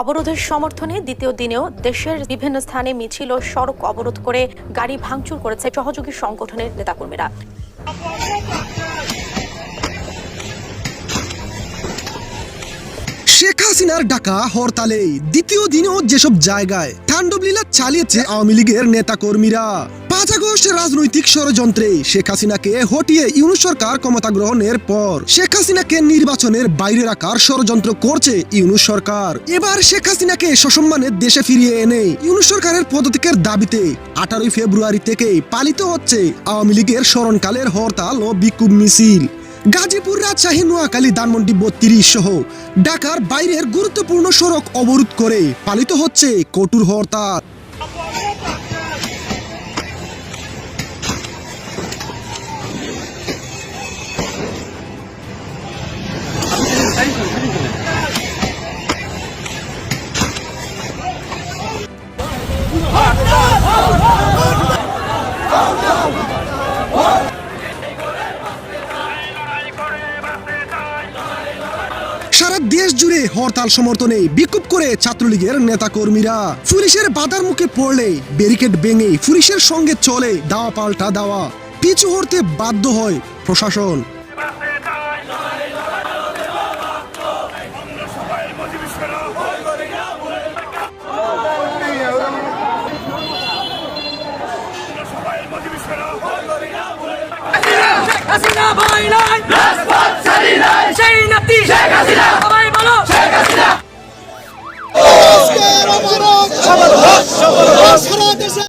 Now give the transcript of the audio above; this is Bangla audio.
অবরোধের সমর্থনে দ্বিতীয় দিনেও দেশের বিভিন্ন স্থানে মিছিল ও সড়ক অবরোধ করে গাড়ি ভাঙচুর করেছে সহযোগী সংগঠনের নেতাকর্মীরা। শেখ হাসিনার ডাকা হরতালে দ্বিতীয় দিনেও যেসব জায়গায় তাণ্ডবলীলা চালিয়েছে আওয়ামী লীগের নেতা কর্মীরা পাঁচ আগস্ট রাজনৈতিক ষড়যন্ত্রে শেখ হাসিনাকে হটিয়ে ইউনুস সরকার ক্ষমতা গ্রহণের পর শেখ হাসিনাকে নির্বাচনের বাইরে রাখার ষড়যন্ত্র করছে ইউনুস সরকার। এবার শেখ হাসিনাকে সসম্মানে দেশে ফিরিয়ে এনে ইউনুস সরকারের পদত্যাগের দাবিতে আঠারোই ফেব্রুয়ারি থেকে পালিত হচ্ছে আওয়ামী লীগের স্মরণকালের হরতাল ও বিক্ষোভ মিছিল। গাজীপুর রাজশাহী, নোয়াখালী, ধানমন্ডি বত্রিশ সহ ঢাকার বাইরের গুরুত্বপূর্ণ সড়ক অবরোধ করে পালিত হচ্ছে কটুর হরতাল। সারা দেশ জুড়ে হরতাল সমর্থনে বিক্ষোভ করে ছাত্রলীগের নেতাকর্মীরা পুলিশের বাধার মুখে পড়লে ব্যারিকেড ভেঙে পুলিশের সঙ্গে চলে দাওয়া পাল্টা দাওয়া পিছু হতে বাধ্য হয় প্রশাসন ভাই হাসিনা